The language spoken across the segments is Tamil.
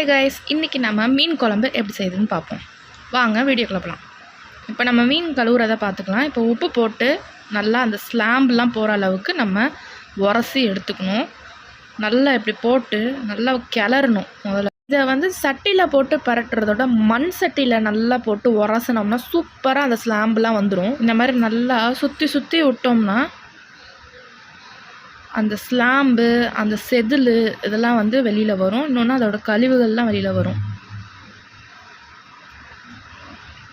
ஹாய் கைஸ் இன்றைக்கி நம்ம மீன் குழம்பு எப்படி செய்யுதுன்னு பார்ப்போம். வாங்க வீடியோ கிளப்பலாம் இப்போ நம்ம மீன் கழுவுறதை பார்த்துக்கலாம். இப்போ உப்பு போட்டு நல்லா அந்த ஸ்லாம்பெலாம் போகிற அளவுக்கு நம்ம உரசி எடுத்துக்கணும். நல்லா இப்படி போட்டு நல்லா கிளறணும் முதல்ல. இதை வந்து சட்டியில் போட்டு பரட்டுறதோட மண் சட்டியில் நல்லா போட்டு உரசினோம்னா சூப்பராக அந்த ஸ்லாம்பெலாம் வந்துடும் இந்த மாதிரி நல்லா சுற்றி சுற்றி விட்டோம்னா அந்த ஸ்லாம்பு அந்த செதில் இதெல்லாம் வந்து வெளியில் வரும். இன்னொன்று அதோட கழிவுகள்லாம் வெளியில் வரும்.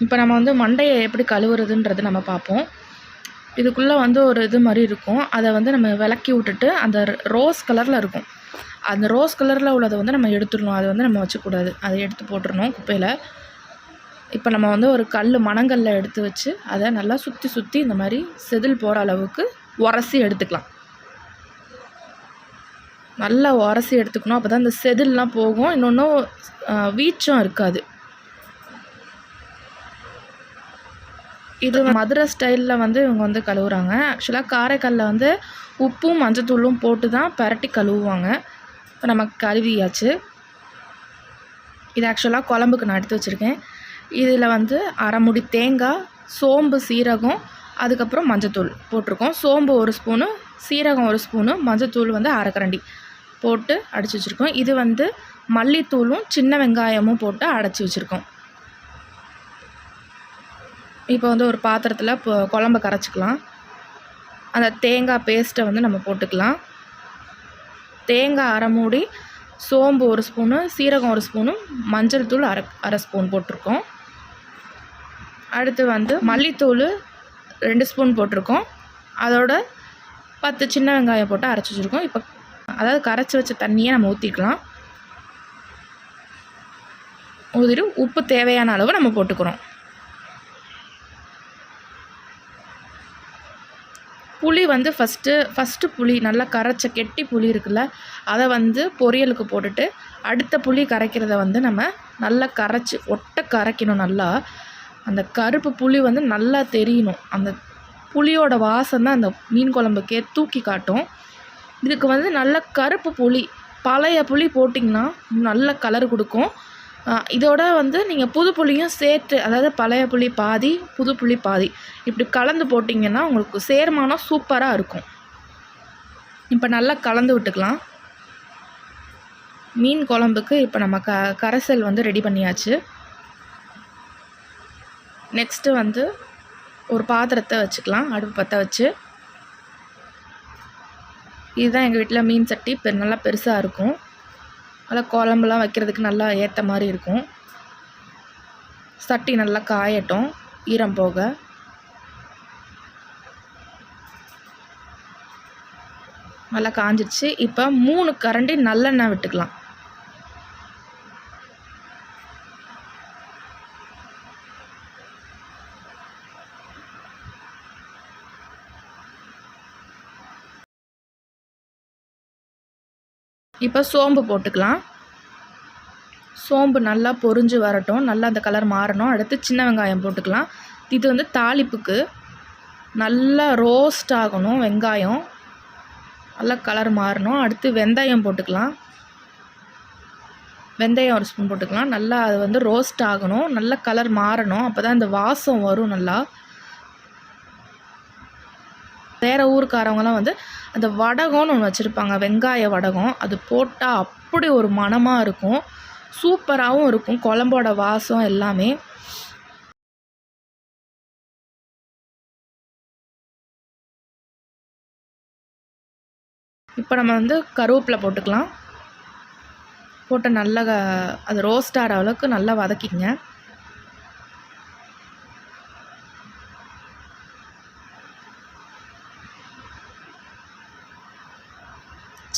இப்போ நம்ம வந்து மண்டையை எப்படி கழுவுறதுன்றது நம்ம பார்ப்போம். இதுக்குள்ளே வந்து ஒரு இது மாதிரி இருக்கும். அதை வந்து நம்ம விளக்கி விட்டுட்டு அந்த ரோஸ் கலரில் இருக்கும். அந்த ரோஸ் கலரில் உள்ளதை வந்து நம்ம எடுத்துடணும். அதை வந்து நம்ம வச்சுக்கூடாது. அதை எடுத்து போட்டுடணும் குப்பையில். இப்போ நம்ம வந்து ஒரு கல் மணங்கல்ல எடுத்து வச்சு அதை நல்லா சுற்றி சுற்றி இந்த மாதிரி செதில் போகிற அளவுக்கு உரசி எடுத்துக்கலாம். நல்லா உரசி எடுத்துக்கணும். அப்போ தான் இந்த செதில்லாம் போகும். இன்னொன்றும் வீச்சம் இருக்காது. இது மதுரை ஸ்டைலில் வந்து இவங்க வந்து கழுவுறாங்க. ஆக்சுவலாக காரைக்காலில் வந்து உப்பும் மஞ்சத்தூளும் போட்டு தான் பரட்டி கழுவுவாங்க. இப்போ நமக்கு கழுவியாச்சு. இது ஆக்சுவலாக குழம்புக்கு நான் எடுத்து வச்சுருக்கேன். இதில் வந்து அரைமுடி தேங்காய் சோம்பு சீரகம் அதுக்கப்புறம் மஞ்சத்தூள் போட்டிருக்கோம். சோம்பு ஒரு ஸ்பூனு சீரகம் ஒரு ஸ்பூனு மஞ்சத்தூள் வந்து அரைக்கரண்டி போட்டு அடித்து வச்சுருக்கோம். இது வந்து மல்லித்தூளும் சின்ன வெங்காயமும் போட்டு அடைச்சி வச்சுருக்கோம். இப்போ வந்து ஒரு பாத்திரத்தில் இப்போ குழம்ப கரைச்சிக்கலாம். அந்த தேங்காய் பேஸ்ட்டை வந்து நம்ம போட்டுக்கலாம். தேங்காய் அரை மூடி சோம்பு ஒரு ஸ்பூனு சீரகம் ஒரு ஸ்பூனும் மஞ்சள் தூள் அரை அரை ஸ்பூன் போட்டிருக்கோம். அடுத்து வந்து மல்லித்தூள் ரெண்டு ஸ்பூன் போட்டிருக்கோம். அதோட பத்து சின்ன வெங்காயம் போட்டு அரைச்சி வச்சுருக்கோம். இப்போ அதாவது கரைச்சி வச்ச தண்ணியை நம்ம ஊற்றிக்கலாம் ஊற்றிட்டு உப்பு தேவையான அளவு நம்ம போட்டுக்கிறோம். புளி வந்து ஃபஸ்ட்டு ஃபஸ்ட்டு புளி நல்லா கரைச்ச கெட்டி புளி இருக்குல்ல அதை வந்து பொரியலுக்கு போட்டுட்டு அடுத்த புளி கரைக்கிறத வந்து நம்ம நல்லா கரைச்சி ஒட்டை கரைக்கணும் நல்லா. அந்த கருப்பு புளி வந்து நல்லா தெரியணும். அந்த புளியோட வாசம் தான் அந்த மீன் குழம்புக்கே தூக்கி காட்டும். இதுக்கு வந்து நல்ல கருப்பு புளி பழைய புளி போட்டிங்கன்னா நல்ல கலர் கொடுக்கும். இதோட வந்து நீங்கள் புது புளியும் சேர்த்து அதாவது பழைய புளி பாதி புது புளி பாதி இப்படி கலந்து போட்டிங்கன்னா உங்களுக்கு சேர்மானம் சூப்பராக இருக்கும். இப்போ நல்லா கலந்து விட்டுக்கலாம். மீன் குழம்புக்கு இப்போ நம்ம க கரைசல் வந்து ரெடி பண்ணியாச்சு. நெக்ஸ்ட்டு வந்து ஒரு பாத்திரத்தை வச்சுக்கலாம் அடுப்பு பற்ற வச்சு. இதுதான் எங்கள் வீட்டில் மீன் சட்டி பெ நல்லா பெருசாக இருக்கும். அதில் குழம்புலாம் வைக்கிறதுக்கு நல்லா ஏற்ற மாதிரி இருக்கும். சட்டி நல்லா காயட்டும் ஈரம் போக. நல்லா காஞ்சிடுச்சு இப்போ மூணு கரண்டி நல்லெண்ணெய் விட்டுக்கலாம். இப்போ சோம்பு போட்டுக்கலாம். சோம்பு நல்லா பொரிஞ்சு வரட்டும். நல்லா அந்த கலர் மாறணும். அடுத்து சின்ன வெங்காயம் போட்டுக்கலாம். இது வந்து தாளிப்புக்கு நல்லா ரோஸ்ட் ஆகணும் வெங்காயம். நல்லா கலர் மாறணும். அடுத்து வெந்தயம் போட்டுக்கலாம். வெந்தயம் ஒரு ஸ்பூன் போட்டுக்கலாம். நல்லா அது வந்து ரோஸ்ட் ஆகணும். நல்லா கலர் மாறணும். அப்போ தான் இந்த வாசம் வரும் நல்லா. வேறு ஊருக்காரவங்களாம் வந்து அந்த வடகம்னு ஒன்று வச்சுருப்பாங்க வெங்காய வடகம். அது போட்டால் அப்படி ஒரு மனமாக இருக்கும். சூப்பராகவும் இருக்கும். குழம்போட வாசம் எல்லாமே. இப்போ நம்ம வந்து கருவேப்பிலை போட்டுக்கலாம். போட்டு நல்லா அது ரோஸ்ட் ஆகிற அளவுக்கு நல்லா வதக்கிங்க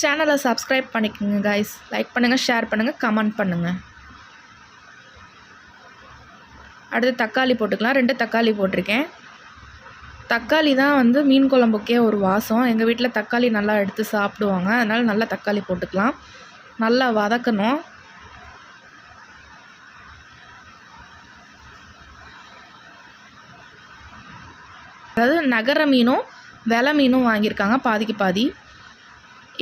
சேனலை சப்ஸ்கிரைப் பண்ணிக்கோங்க கைஸ் லைக் பண்ணுங்கள் ஷேர் பண்ணுங்கள் கமெண்ட் பண்ணுங்கள் அடுத்து தக்காளி போட்டுக்கலாம். ரெண்டு தக்காளி போட்டிருக்கேன். தக்காளி தான் வந்து மீன் குழம்புக்கே ஒரு வாசம். எங்கள் வீட்டில் தக்காளி நல்லா எடுத்து சாப்பிடுவாங்க. அதனால் நல்லா தக்காளி போட்டுக்கலாம். நல்லா வதக்கணும். அதாவது நகர மீனும் வெலை மீனும் வாங்கியிருக்காங்க பாதிக்கு பாதி.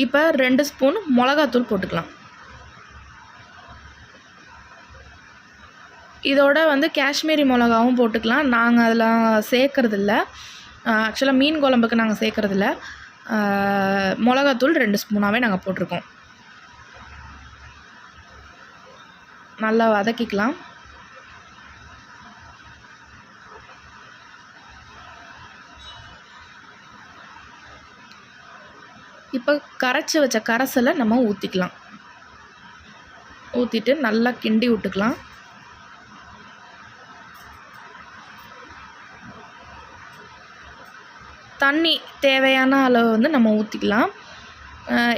இப்போ ரெண்டு ஸ்பூன் மிளகாத்தூள் போட்டுக்கலாம். இதோட வந்து காஷ்மீரி மிளகாவும் போட்டுக்கலாம். நாங்கள் அதெல்லாம் சேர்க்குறதில்ல. ஆக்சுவலாக மீன் குழம்புக்கு நாங்கள் சேர்க்குறதில்ல. மிளகாத்தூள் ரெண்டு ஸ்பூனாகவே நாங்கள் போட்டிருக்கோம். நல்லா வதக்கிக்கலாம். இப்போ கரைச்சி வச்ச கரைசலை நம்ம ஊற்றிக்கலாம் ஊற்றிட்டு நல்லா கிண்டி விட்டுக்கலாம். தண்ணி தேவையான அளவு வந்து நம்ம ஊற்றிக்கலாம்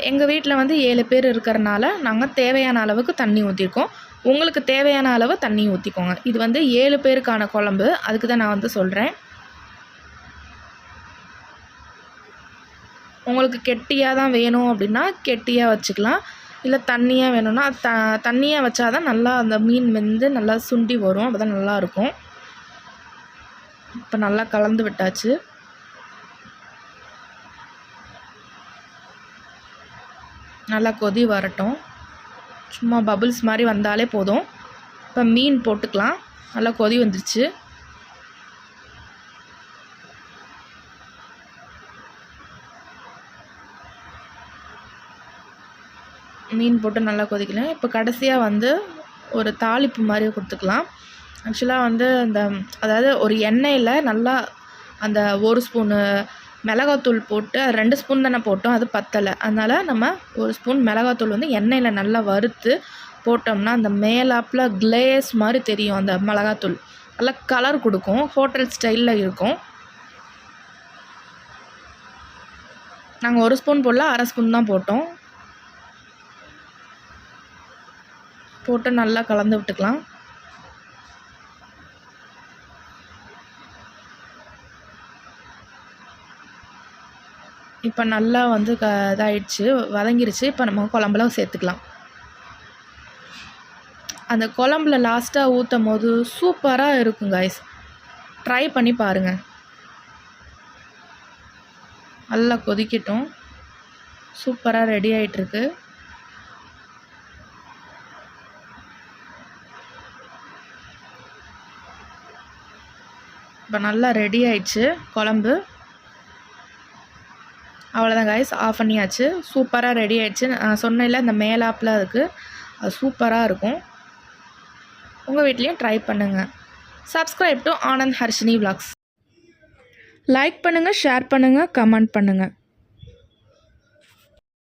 எங்கள் வீட்டில் வந்து ஏழு பேர் இருக்கிறனால நாங்கள் தேவையான அளவுக்கு தண்ணி ஊற்றிருக்கோம் உங்களுக்கு தேவையான அளவு தண்ணி ஊற்றிக்கோங்க இது வந்து ஏழு பேருக்கான குழம்பு. அதுக்கு தான் நான் வந்து சொல்கிறேன் உங்களுக்கு கெட்டியாக தான் வேணும் அப்படின்னா கெட்டியாக வச்சுக்கலாம். இல்லை தண்ணியாக வேணும்னா த தண்ணியாக வச்சா தான் நல்லா அந்த மீன் வெந்து நல்லா சுண்டி வரும். அப்போ தான் நல்லாயிருக்கும். இப்போ நல்லா கலந்து விட்டாச்சு. நல்லா கொதி வரட்டும். சும்மா பபுள்ஸ் மாதிரி வந்தாலே போதும். இப்போ மீன் போட்டுக்கலாம். நல்லா கொதி வந்துருச்சு. மீன் போட்டு நல்லா கொதிக்கலாம் இப்போ கடைசியாக வந்து ஒரு தாளிப்பு மாதிரி கொடுத்துக்கலாம். ஆக்சுவலாக வந்து அந்த அதாவது ஒரு எண்ணெயில் நல்லா அந்த ஒரு ஸ்பூனு மிளகாத்தூள் போட்டு ரெண்டு ஸ்பூன் தானே போட்டோம் அது பத்தலை. அதனால் நம்ம ஒரு ஸ்பூன் மிளகாத்தூள் வந்து எண்ணெயில் நல்லா வறுத்து போட்டோம்னா அந்த மேலாப்பில் கிளேஸ் மாதிரி தெரியும் அந்த மிளகாத்தூள். நல்லா கலர் கொடுக்கும் ஹோட்டல் ஸ்டைலில் இருக்கும். நாங்கள் ஒரு ஸ்பூன் போடல அரை ஸ்பூன் தான் போட்டோம். போட்டு நல்லா கலந்து விட்டுக்கலாம். இப்போ நல்லா வந்து க இதாகிடுச்சு வதங்கிருச்சு. இப்போ நம்ம குழம்புல சேர்த்துக்கலாம். அந்த குழம்புல லாஸ்ட்டாக ஊற்றும் போது சூப்பராக இருக்கும் ஐஸ் ட்ரை பண்ணி பாருங்கள் நல்லா கொதிக்கட்டும். சூப்பராக ரெடி ஆகிட்டுருக்கு இப்போ நல்லா ரெடி ஆயிடுச்சு குழம்பு. அவ்வளோதான் காய்ஸ் ஆஃப் பண்ணியாச்சு. சூப்பராக ரெடி ஆயிடுச்சு. நான் சொன்னேன்ல இந்த மேலாப்பில் இருக்குது அது சூப்பராக இருக்கும். உங்கள் வீட்லேயும் ட்ரை பண்ணுங்கள் subscribe to Anand Harshini vlogs like பண்ணுங்கள் ஷேர் பண்ணுங்கள் கமெண்ட் பண்ணுங்கள்